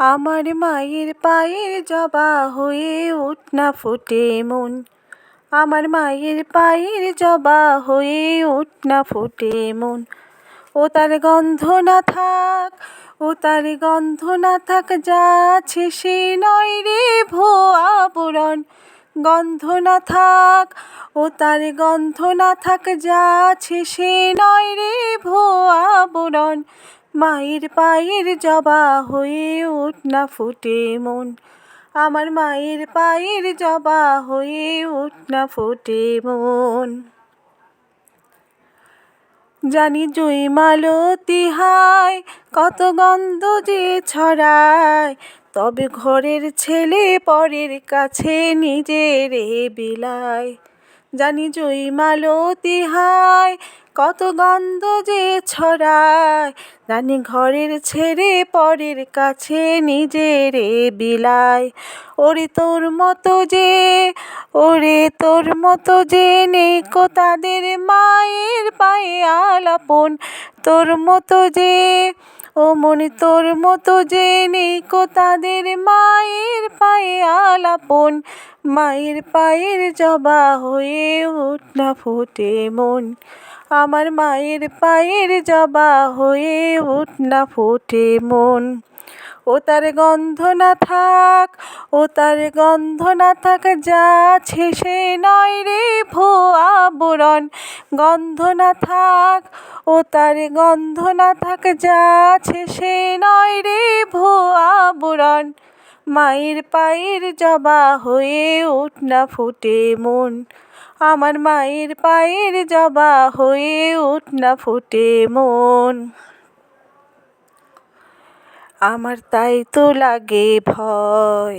আমার মায়ের পায়ের জবা হয়ে উঠ না ফোটে মন। আমার মায়ের পায়ের জবা হয়ে উঠ না ফোটে মন। ও তার গন্ধ না থাক, ও তার গন্ধ না থাক, যা আছে সে নয় রে ভুয়া পুরন গন্ধ না থাক, ও তার গন্ধ না থাক, যা আছে সে নয় রে ভুয়া পুরন মায়ের পায়ের জবা হয়ে উঠ না ফুটে মন। আমার মায়ের পায়ের জবা হয়ে উঠ না ফুটে মন। জানি জুই মালতি হায়, কত গন্ধ যে ছড়ায়। তবে ঘরের ছেলে পরের কাছে নিজের বিলায়। জানি জুই মালতি হায়, কত গন্ধ যে ছড়ায়। জানি ঘরের ছেড়ে পরের কাছে নিজের বিলায় ওরে তোর মতো যে, ওরে তোর মতো যে নেকো তাদের মায়ের পায়ে আলাপন। তোর মতো যে ও মনে তোর মতো জেনে নেকো তাদের মায়ের পায়ে আলাপন। মায়ের পায়ের জবা হয়ে উঠ না ফোটে মন। আমার মায়ের পায়ের জবা হয়ে উঠ না ফোটে মন। ও তার গন্ধ না থাক, ও তার গন্ধ না থাক, যা সে নয় রে ভুয়া বুড়ন গন্ধ না থাক, ও তার গন্ধ না থাক, যা সে নয় রে ভুয়া বুড়ন মায়ের পায়ের জবা হয়ে উঠ না ফুটে মন। আমার মায়ের পায়ের জবা হয়ে উঠ না ফুটে মন। আমার তাই তো লাগে ভয়।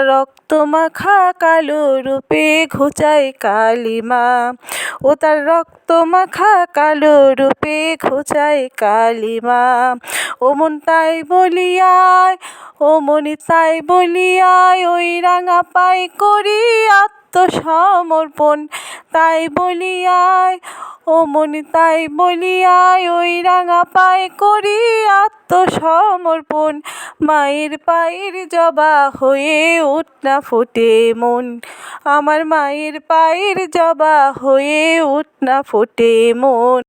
রক্ত মাখা কালো রূপে ঘোচায় কালিমা। ও তার রক্ত মাখা কালো রূপে ঘোচায় কালিমা। ও মন তাই বলিয়ায়, ও মনি তাই বলিয়ায়, ওই রাঙা পাই করি আত্মসমর্পণ। তাই বলিয়ায় ও মনি তাই বলিয়ায় ওই রাঙা পায়ে করি আত্মসমর্পণ। মায়ের পায়ের জবা হয়ে উঠ না ফোটে মন, আমার মায়ের পায়ের জবা হয়ে উঠ না ফোটে মন।